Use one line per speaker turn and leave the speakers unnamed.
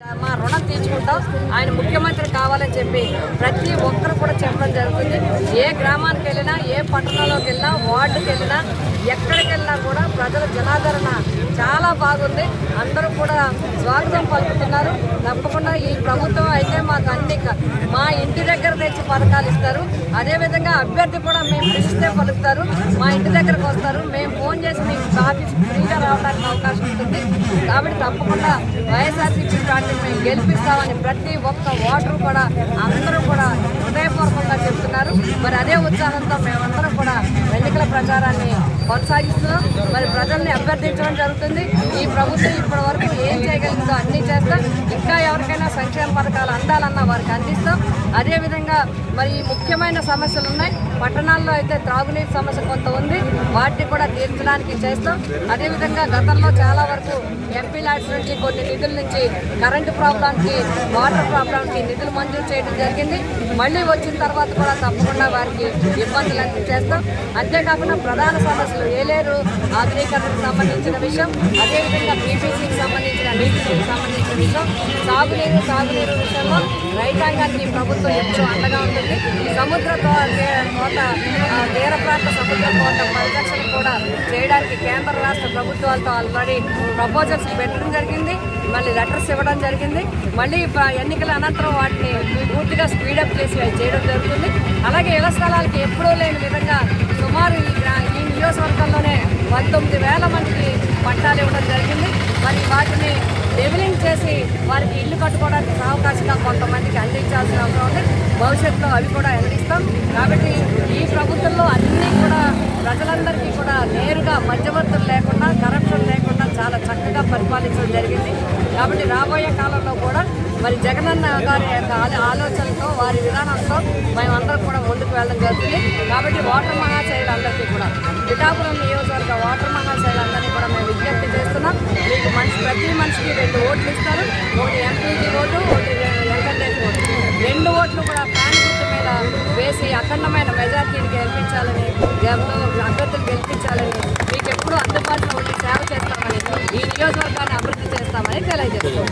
మా రుణం తీర్చుకుంటాం. ఆయన ముఖ్యమంత్రి కావాలని చెప్పి ప్రతి ఒక్కరు కూడా చెప్పడం జరుగుతుంది. ఏ గ్రామానికి వెళ్ళినా ఏ పట్టణంలోకి వెళ్ళినా వార్డుకి వెళ్ళినా ఎక్కడికి వెళ్ళినా కూడా ప్రజల జనాదరణ చాలా బాగుంది. అందరూ కూడా స్వాగతం పలుకుతున్నారు. తప్పకుండా ఈ ప్రభుత్వం అయితే మాకు అన్ని మా ఇంటి దగ్గర తెచ్చి పథకాలు ఇస్తారు. అదేవిధంగా అభ్యర్థి కూడా మేము పిలిస్తే పలుకుతారు. మా ఇంటి దగ్గరకు వస్తారు. మేము ఫోన్ చేసి మీకు ఆఫీస్ ఫ్రీగా రావడానికి అవకాశం ఉంటుంది. కాబట్టి తప్పకుండా వైఎస్ఆర్సీపీ పార్టీని మేము గెలిపిస్తామని ప్రతి ఒక్క ఓటరు కూడా అందరూ కూడా హృదయపూర్వకంగా చెప్తున్నారు. మరి అదే ఉత్సాహంతో మేమందరం కూడా ఎన్నికల ప్రచారాన్ని కొనసాగిస్తూ మరి ప్రజల్ని అభ్యర్థించడం జరుగుతుంది. ఈ ప్రభుత్వం ఇప్పటి వరకు ఏం చేయగలిగిందో అన్నీ చేస్తాం. ఇంకా ఎవరికైనా సంక్షేమ పథకాలు అందాలన్నా వారికి అందిస్తాం. అదేవిధంగా మరి ముఖ్యమైన సమస్యలు ఉన్నాయి. పట్టణాల్లో అయితే త్రాగునీటి సమస్య కొంత ఉంది. వాటిని కూడా తీర్చడానికి చేస్తాం. అదేవిధంగా గతంలో చాలా వరకు ఎంపీ ల్యాడ్స్ నుంచి కొన్ని నిధుల నుంచి కరెంటు ప్రాబ్లంకి వాటర్ ప్రాబ్లంకి నిధులు మంజూరు చేయడం జరిగింది. మళ్ళీ వచ్చిన తర్వాత కూడా తప్పకుండా వారికి ఇబ్బందులు అన్ని చేస్తాం. అంతేకాకుండా ప్రధాన సమస్య సమస్యలు ఏలేరు. ఆధునీకరణకు సంబంధించిన విషయం అదేవిధంగా బీపీసీకి సంబంధించిన నీటికి సంబంధించిన విషయం సాగునీరు తాగునీరు విషయంలో రైతాంగానికి ప్రభుత్వం ఎప్పుడూ అండగా ఉంటుంది. సముద్ర కోట తీర ప్రాంత సముద్ర కోట పరిరక్షణ కూడా చేయడానికి కేంద్ర రాష్ట్ర ప్రభుత్వాలతో ఆల్రెడీ ప్రపోజల్స్ పెట్టడం జరిగింది. మళ్ళీ లెటర్స్ ఇవ్వడం జరిగింది. మళ్ళీ ఎన్నికల అనంతరం వాటిని పూర్తిగా స్పీడప్ చేసి చేయడం జరుగుతుంది. అలాగే ఇళ్ళ స్థలాలకి ఎప్పుడూ లేని విధంగా సుమారు ఈ గ్రా ఈ నియోజకవర్గంలోనే పంతొమ్మిది వేల మందికి పట్టాలు ఇవ్వడం జరిగింది. మరి వాటిని లెవెలింగ్ చేసి వారికి ఇల్లు కట్టుకోవడానికి అవకాశంగా కొంతమందికి అందించాల్సిన అవసరం ఉంది. భవిష్యత్తులో అవి కూడా అందిస్తాం కాబట్టి ఈ ప్రభుత్వంలో అన్నీ కూడా ప్రజలందరికీ కూడా నేరుగా మధ్యవర్తులు లేకుండా కరప్షన్ లేకుండా చాలా చక్కగా పరిపాలించడం జరిగింది. కాబట్టి రాబోయే కాలంలో కూడా మరి జగనన్న గారి యొక్క ఆలోచనతో వారి విధానంతో మేమందరం కూడా ముందుకు వెళ్ళడం జరుగుతుంది. కాబట్టి ఓటర్ మహాశైలందరికీ కూడా పిఠాపురం నియోజకవర్గ ప్రతి రెండు ఓట్లు ఇస్తారు. ఒకటి ఎంపీకి ఓటు ఒకటి ఎమ్మెల్యే ఓటు. రెండు ఓట్లు కూడా ఫ్యాన్ గుర్తు మీద వేసి అఖండమైన మెజార్టీని గెలిపించాలని అభ్యర్థులు గెలిపించాలని మీకు ఎప్పుడూ అందుబాటులో ఉండి సేవ చేస్తామని ఈ నియోజకవర్గాన్ని అభివృద్ధి చేస్తామని తెలియజేస్తాం